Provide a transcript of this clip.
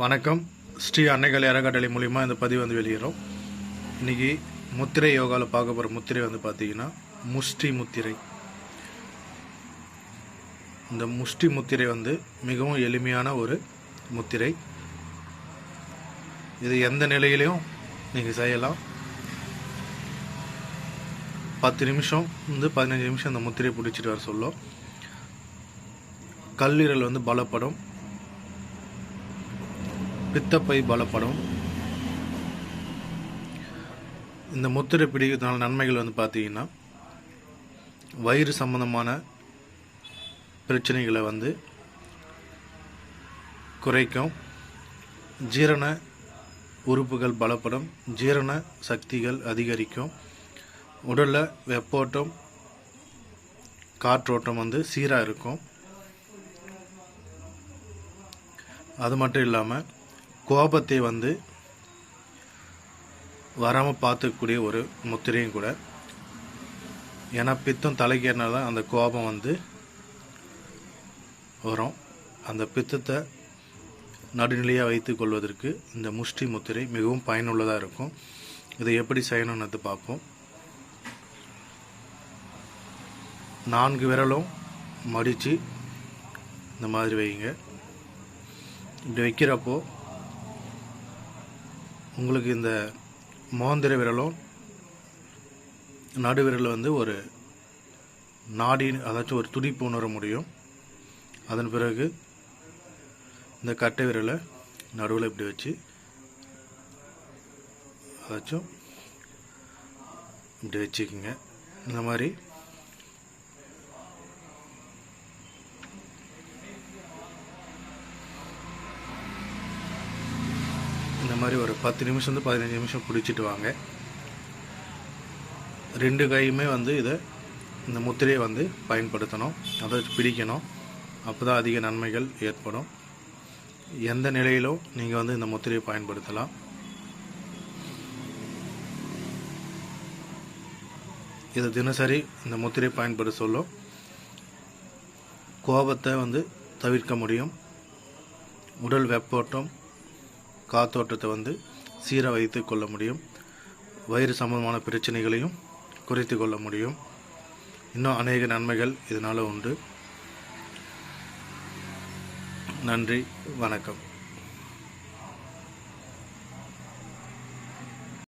வணக்கம். ஸ்ரீ அன்னைகள் அறக்கட்டளை மூலிமா இந்த பதிவு வந்து வெளியேறும் இன்றைக்கி முத்திரை யோகாவில் பார்க்க போகிற முத்திரை வந்து பார்த்தீங்கன்னா முஷ்டி முத்திரை. இந்த முஷ்டி முத்திரை வந்து மிகவும் எளிமையான ஒரு முத்திரை. இது எந்த நிலையிலையும் நீங்கள் செய்யலாம். பத்து நிமிஷம் வந்து பதினஞ்சு நிமிஷம் இந்த முத்திரையை பிடிச்சிட்டு வர சொல்லும். கல்லீரல் வந்து பலப்படும். பித்தப்பை பலப்படும். இந்த முத்திரை பிடிக்கிறதுனால நன்மைகள் வந்து பார்த்தீங்கன்னா வயிறு சம்பந்தமான பிரச்சனைகளை வந்து குறைக்கும். ஜீரண உறுப்புகள் பலப்படும். ஜீரண சக்திகள் அதிகரிக்கும். உடலில் வெப்போட்டம் காற்றோட்டம் வந்து சீராக இருக்கும். அது மட்டும் இல்லாமல் கோபத்தை வந்து வராமல் பார்த்துக்கக்கூடிய ஒரு முத்திரையும் கூட. ஏன்னா பித்தம் தலைக்கேறினால தான் அந்த கோபம் வந்து வரும். அந்த பித்தத்தை நடுநிலையாக வைத்து கொள்வதற்கு இந்த முஷ்டி முத்திரை மிகவும் பயனுள்ளதாக இருக்கும். இதை எப்படி செய்யணும்னு பார்ப்போம். நான்கு விரலும் மடித்து இந்த மாதிரி வைங்க. இப்படி வைக்கிறப்போ உங்களுக்கு இந்த மோந்திர விரலும் நடு விரல் வந்து ஒரு நாடி அதாச்சும் ஒரு துடிப்பு உணர முடியும். அதன் பிறகு இந்த கட்டை விரலை நடுவில் இப்படி வச்சு அதாச்சும் இப்படி வச்சுக்கோங்க. இந்த மாதிரி இந்த மாதிரி ஒரு பத்து நிமிஷம் வந்து பதினஞ்சு நிமிஷம் பிடிச்சிட்டு வாங்க. ரெண்டு கையுமே வந்து இதை இந்த முத்திரையை வந்து பயன்படுத்தணும். அதை பிடிக்கணும். அப்போ தான் அதிக நன்மைகள் ஏற்படும். எந்த நிலையிலும் நீங்கள் வந்து இந்த முத்திரையை பயன்படுத்தலாம். இதை தினசரி இந்த முத்திரையை பயன்படுத்த சொல்லும். கோபத்தை வந்து தவிர்க்க முடியும். உடல் வெப்போட்டம் காத்தோட்டத்தை வந்து சீராக வைத்து கொள்ள முடியும். வயிறு சம்பந்தமான பிரச்சனைகளையும் குறைத்து கொள்ள முடியும். இன்னும் அநேக நன்மைகள் இதனால் உண்டு. நன்றி வணக்கம்.